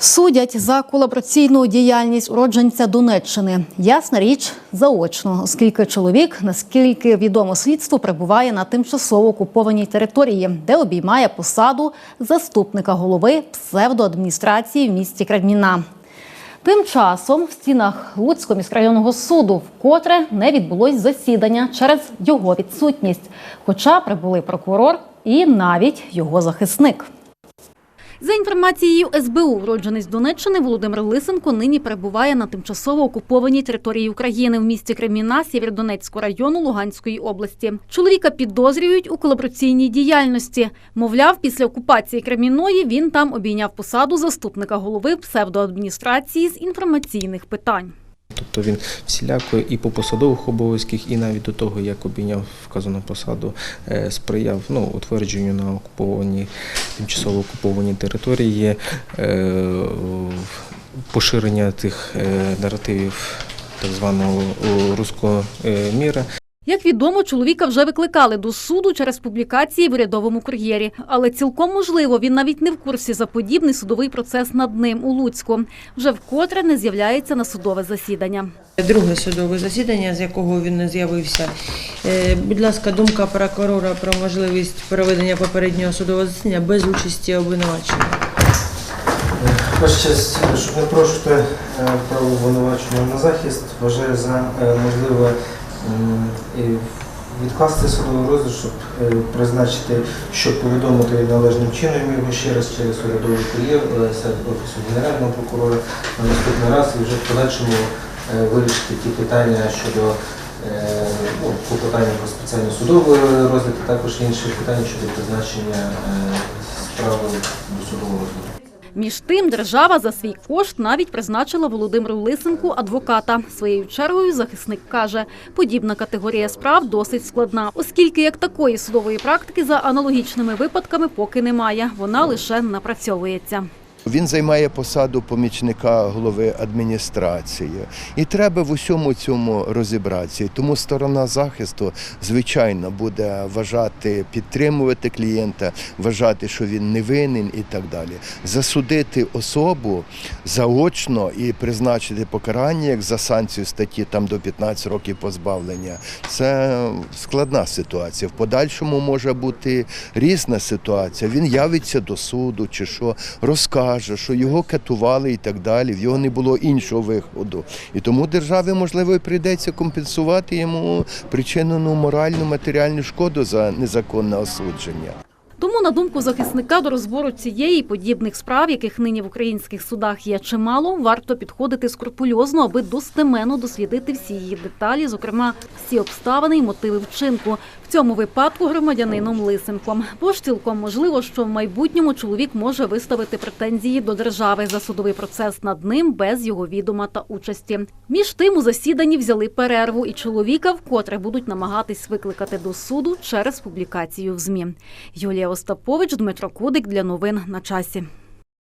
Судять за колабораційну діяльність уродженця Донеччини. Ясна річ заочно, оскільки чоловік, наскільки відомо слідству, перебуває на тимчасово окупованій території, де обіймає посаду заступника голови псевдоадміністрації в місті Крадміна. Тим часом в стінах Луцького міськрайонного суду вкотре не відбулось засідання через його відсутність, хоча прибули прокурор і навіть його захисник. За інформацією СБУ, вроджений з Донеччини Володимир Лисенко нині перебуває на тимчасово окупованій території України в місті Креміна Сєвєродонецького району Луганської області. Чоловіка підозрюють у колабораційній діяльності. Мовляв, після окупації Креміної він там обійняв посаду заступника голови псевдоадміністрації з інформаційних питань. Тобто він всіляко і по посадових обов'язках, і навіть до того, як обійняв вказану посаду, е, сприяв ну, утвердженню на окупованій, тимчасово окупованій території е, поширення тих е, наративів так званого руського міра. Як відомо, чоловіка вже викликали до суду через публікації в урядовому кур'єрі. Але цілком можливо, він навіть не в курсі за подібний судовий процес над ним у Луцьку. Вже вкотре не з'являється на судове засідання. Друге судове засідання, з якого він не з'явився. Е, Будь ласка, думка прокурора про можливість проведення попереднього судового засідання без участі обвинуваченого. Ваша честь, щоб не порушити е, право обвинувачення на захист, вважаю за е, можливе відкласти судовий розгляд, щоб е, призначити, щоб повідомити належним чином його ще раз через урядовий кур'єр е, офісу генерального прокурора на наступний раз і вже в подальшому е, вирішити ті питання щодо е, ну, клопотання про спеціальний судовий розгляд, а також інші питання щодо призначення е, справи до судового розгляду. Між тим, держава за свій кошт навіть призначила Володимиру Лисенку адвоката. Своєю чергою захисник каже, подібна категорія справ досить складна, оскільки як такої судової практики за аналогічними випадками поки немає. Вона лише напрацьовується. Він займає посаду помічника голови адміністрації, і треба в усьому цьому розібратися. Тому сторона захисту, звичайно, буде вважати, підтримувати клієнта, вважати, що він не винен і так далі. Засудити особу заочно і призначити покарання як за санкцію статті там до 15 років позбавлення. Це складна ситуація. В подальшому може бути різна ситуація. Він явиться до суду чи що, розкаже, що його катували і так далі. В його не було іншого виходу. І тому державі, можливо, і прийдеться компенсувати йому причинену моральну матеріальну шкоду за незаконне осудження. Тому, на думку захисника, до розбору цієї і подібних справ, яких нині в українських судах є чимало, варто підходити скрупульозно, аби достеменно дослідити всі її деталі, зокрема всі обставини і мотиви вчинку. В цьому випадку громадянином Лисенком. Бо цілком можливо, що в майбутньому чоловік може виставити претензії до держави за судовий процес над ним без його відома та участі. Між тим у засіданні взяли перерву, і чоловіка вкотре будуть намагатись викликати до суду через публікацію в ЗМІ. Юлія Остапович, Дмитро Кудик для новин на часі.